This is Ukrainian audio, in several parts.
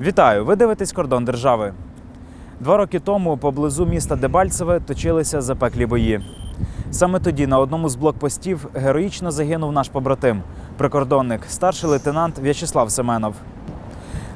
Вітаю! Ви дивитесь кордон держави. Два роки тому поблизу міста Дебальцеве точилися запеклі бої. Саме тоді на одному з блокпостів героїчно загинув наш побратим, прикордонник, старший лейтенант В'ячеслав Семенов.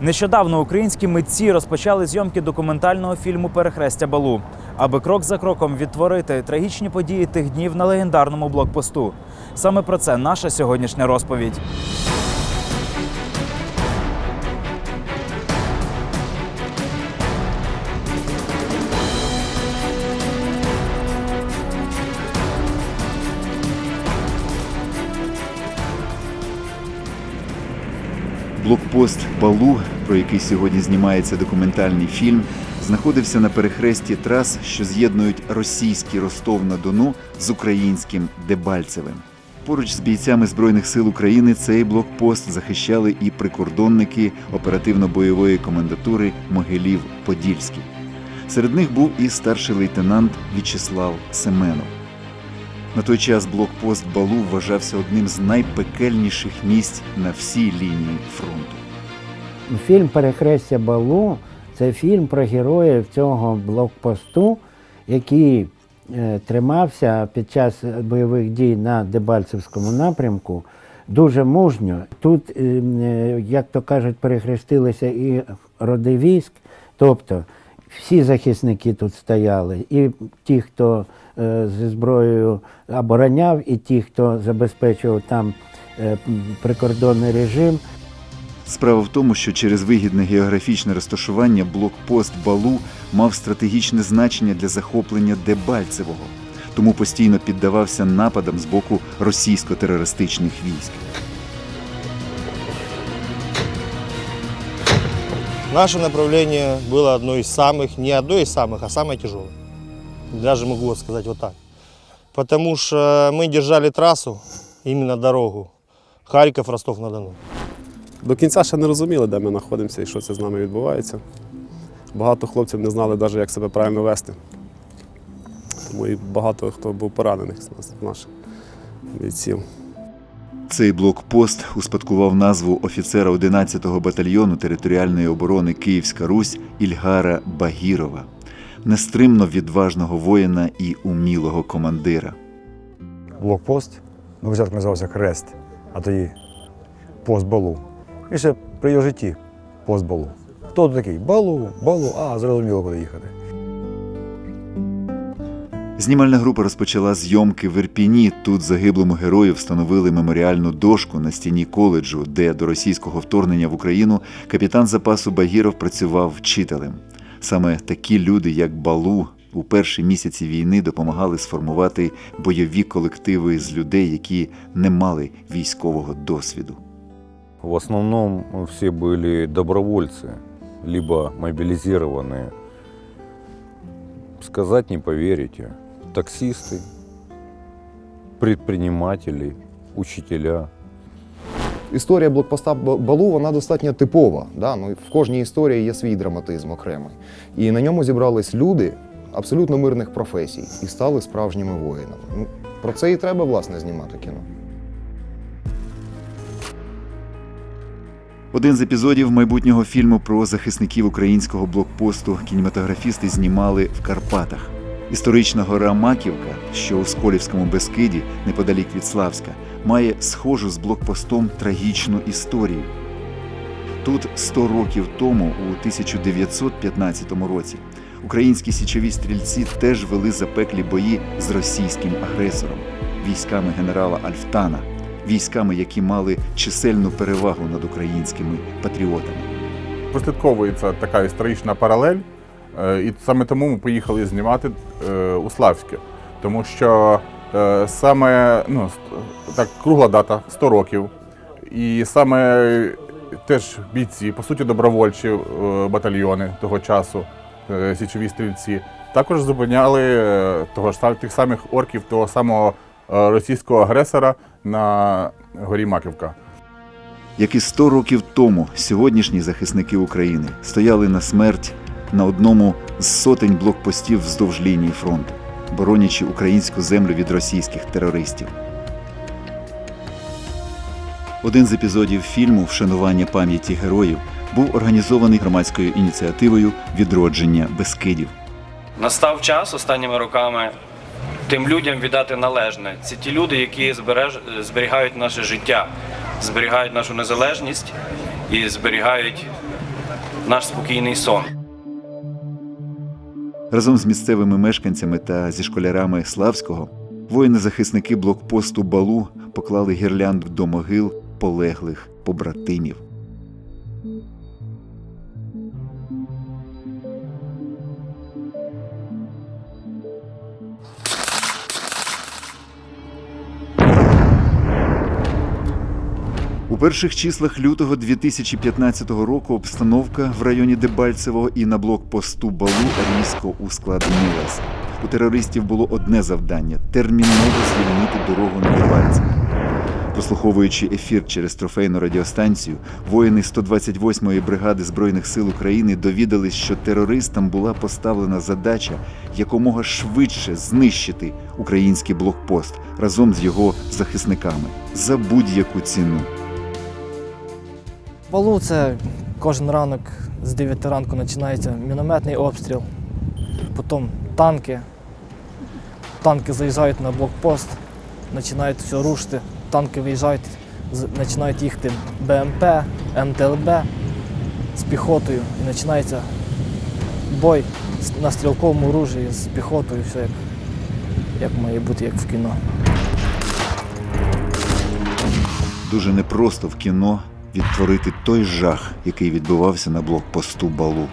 Нещодавно українські митці розпочали зйомки документального фільму Перехрестя Балу, аби крок за кроком відтворити трагічні події тих днів на легендарному блокпосту. Саме про це наша сьогоднішня розповідь. Блокпост Балу, про який сьогодні знімається документальний фільм, знаходився на перехресті трас, що з'єднують російський Ростов-на-Дону з українським Дебальцевим. Поруч з бійцями Збройних сил України цей блокпост захищали і прикордонники оперативно-бойової комендатури Могилів Подільський. Серед них був і старший лейтенант В'ячеслав Семенов. На той час блокпост Балу вважався одним з найпекельніших місць на всій лінії фронту. Фільм Перехрестя Балу це фільм про героїв цього блокпосту, який е, тримався під час бойових дій на Дебальцевському напрямку дуже мужньо. Тут, е, е, як то кажуть, перехрестилися і роди військ, тобто всі захисники тут стояли, і ті, хто зі зброєю обороняв, і ті, хто забезпечував там прикордонний режим. Справа в тому, що через вигідне географічне розташування блокпост Балу мав стратегічне значення для захоплення Дебальцевого, тому постійно піддавався нападам з боку російсько-терористичних військ. Наше направление было одно из самых, не одно из самых, а самое тяжелое. Даже могу вот сказать вот так. Потому что мы держали трассу, именно дорогу, Харьков-Ростов-на-Дону. До кінця ще не розуміли, де ми знаходимося і що це з нами відбувається. Багато хлопців не знали навіть, як себе правильно вести. Тому і багато хто був поранених з нас, наших бійців. Цей блокпост успадкував назву офіцера 11-го батальйону територіальної оборони Київська Русь Ільгара Багірова, нестримно відважного воїна і умілого командира. блокпост. Ну, спочатку називався Хрест, а тоді пост Балу. І при його житті пост Балу. Хто такий? Балу, Балу, а, зрозуміло, куди їхати. Знімальна група розпочала зйомки в Ірпіні. Тут загиблому герою встановили меморіальну дошку на стіні коледжу, де до російського вторгнення в Україну капітан запасу Багіров працював вчителем. Саме такі люди, як Балу, у перші місяці війни допомагали сформувати бойові колективи з людей, які не мали військового досвіду. В основном все были добровольцы, либо мобилизированные. Сказать не поверите. Таксисты, предприниматели, учителя. Історія блокпоста Ба- Балу вона достатньо типова. Да? Ну, в кожній історії є свій драматизм окремий. І на ньому зібрались люди абсолютно мирних професій і стали справжніми воїнами. Ну, про це і треба, власне, знімати кіно. Один з епізодів майбутнього фільму про захисників українського блокпосту кінематографісти знімали в Карпатах. Історична гора Маківка, що у Сколівському Бескиді, неподалік від Славська, має схожу з блокпостом трагічну історію. Тут 100 років тому, у 1915 році, українські січові стрільці теж вели запеклі бої з російським агресором, військами генерала Альфтана, військами, які мали чисельну перевагу над українськими патріотами. прослідковується така історична паралель, е, і саме тому ми поїхали знімати е, у Славське. Тому що е, саме ну, так, кругла дата 100 років. І саме теж бійці, по суті, добровольчі батальйони того часу, січові стрільці, також зупиняли того ж тих самих орків, того самого російського агресора на горі Маківка. Як і 100 років тому сьогоднішні захисники України стояли на смерть на одному з сотень блокпостів вздовж лінії фронту, боронячи українську землю від російських терористів. Один з епізодів фільму Вшанування пам'яті героїв був організований громадською ініціативою відродження Бескидів. Настав час останніми роками тим людям віддати належне. Це ті люди, які збереж... зберігають наше життя, зберігають нашу незалежність і зберігають наш спокійний сон. Разом з місцевими мешканцями та зі школярами Славського воїни-захисники блокпосту Балу поклали гірлянду до могил полеглих побратимів. Перших числах лютого 2015 року обстановка в районі Дебальцевого і на блокпосту Балу різко ускладнилась. У терористів було одне завдання терміново звільнити дорогу на Дебальцеве. Прослуховуючи ефір через трофейну радіостанцію, воїни 128-ї бригади Збройних сил України довідались, що терористам була поставлена задача якомога швидше знищити український блокпост разом з його захисниками за будь-яку ціну. Балу це кожен ранок з 9 ранку починається мінометний обстріл, потім танки. Танки заїжджають на блокпост, починають все рушити. Танки виїжджають, починають їхати БМП, МТЛБ з піхотою і починається бой на стрілковому оружі з піхотою, все як, як має бути, як в кіно. Дуже непросто в кіно відтворити той жах, який відбувався на блокпосту Балу.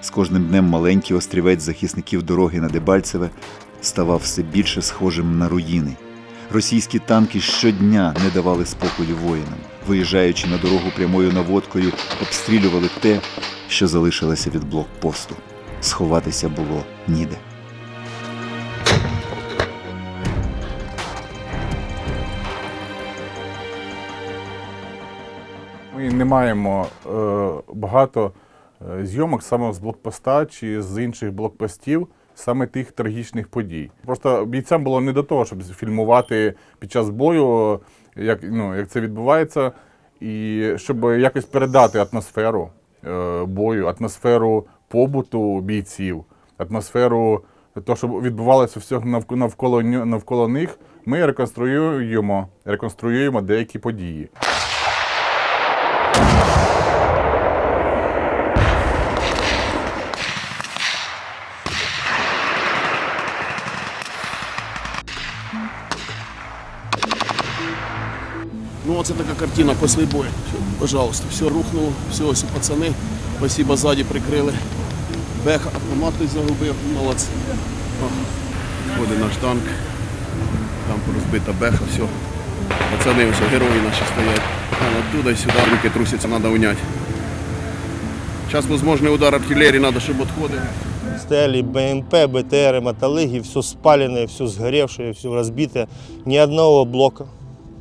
З кожним днем маленький острівець захисників дороги на Дебальцеве ставав все більше схожим на руїни. Російські танки щодня не давали спокою воїнам, виїжджаючи на дорогу прямою наводкою, обстрілювали те, що залишилося від блокпосту. Сховатися було ніде. Ми не маємо е, багато е, зйомок саме з блокпоста чи з інших блокпостів, саме тих трагічних подій. Просто бійцям було не до того, щоб фільмувати під час бою, як, ну, як це відбувається, і щоб якось передати атмосферу е, бою, атмосферу побуту бійців, атмосферу того, що відбувалося навк- навколо, навколо них. Ми реконструюємо, реконструюємо деякі події. Оце така картина після бою. Пожалуйста, все рухнуло, все, ось пацани, спасибо, ззаді прикрили. Бех, автомат той загубив, молодці. Наш танк, там розбита беха, все. Пацани, все, герої наші стоять. А оттуда і сюди руки трусяться, треба уняти. Зараз можливий удар артилерії, треба, щоб відходили. Стояли БМП, БТР, мотолыги, все спаленное, все сгоревшее, все разбитое. Ни одного блока,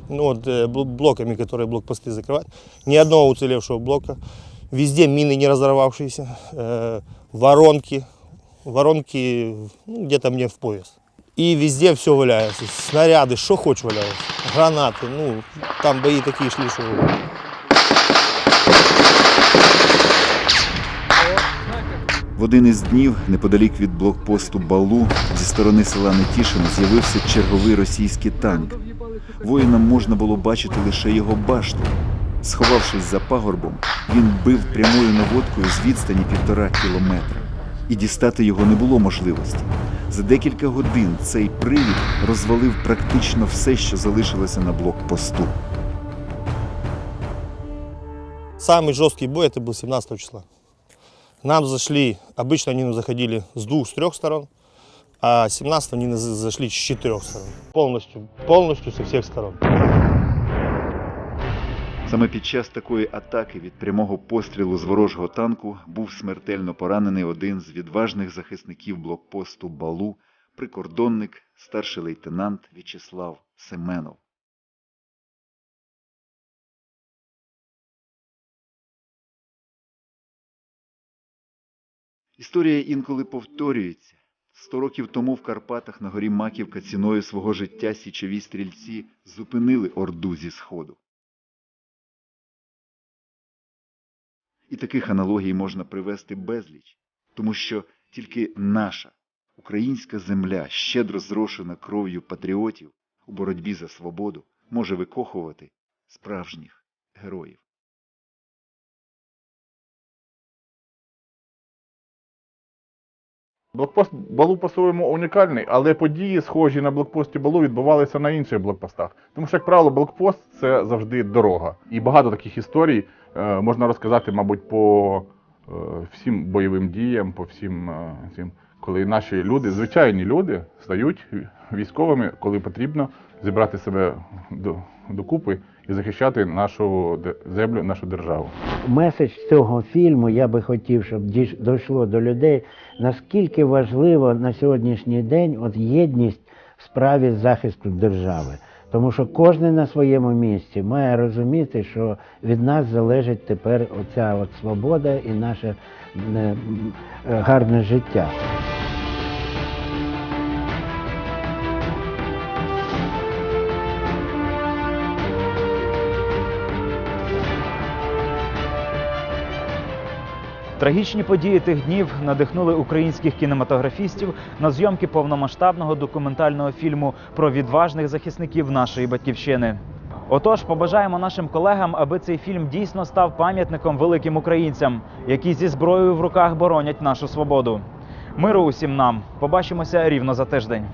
ну вот э, бл- блоками, которые блокпосты закрывают, ни одного уцелевшего блока. Везде мины не разорвавшиеся, э, воронки, воронки ну, где-то мне в пояс. И везде все валяется, снаряды, что хочешь валяются, гранаты, ну, там бои такие шли, что... В один із днів, неподалік від блокпосту Балу, зі сторони села Нетішин з'явився черговий російський танк. Воїнам можна було бачити лише його башту. Сховавшись за пагорбом, він бив прямою наводкою з відстані півтора кілометра. І дістати його не було можливості. За декілька годин цей привід розвалив практично все, що залишилося на блокпосту. Самый жесткий бой это был 17 числа. Нам зашли, обычно они заходили с двух, с трех сторон, а 17 они за- зашли с четырех сторон. Полностью, полностью со всех сторон. Саме під час такої атаки від прямого пострілу з ворожого танку був смертельно поранений один з відважних захисників блокпосту Балу, прикордонник, старший лейтенант В'ячеслав Семенов. Історія інколи повторюється. Сто років тому в Карпатах на горі Маківка ціною свого життя січові стрільці зупинили орду зі сходу. І таких аналогій можна привести безліч, тому що тільки наша українська земля, щедро зрошена кров'ю патріотів у боротьбі за свободу, може викохувати справжніх героїв. Блокпост Балу по-своєму унікальний, але події, схожі на блокпості Балу, відбувалися на інших блокпостах. Тому що, як правило, блокпост це завжди дорога. І багато таких історій е, можна розказати, мабуть, по е, всім бойовим діям, по всім е, цим, коли наші люди, звичайні люди, стають військовими, коли потрібно зібрати себе до, докупи і захищати нашу землю, нашу державу. Меседж цього фільму я би хотів, щоб дійш- дійшло до людей, наскільки важливо на сьогоднішній день от єдність в справі захисту держави. Тому що кожен на своєму місці має розуміти, що від нас залежить тепер оця от свобода і наше е, гарне життя. Трагічні події тих днів надихнули українських кінематографістів на зйомки повномасштабного документального фільму про відважних захисників нашої батьківщини. Отож, побажаємо нашим колегам, аби цей фільм дійсно став пам'ятником великим українцям, які зі зброєю в руках боронять нашу свободу. Миру усім нам. Побачимося рівно за тиждень.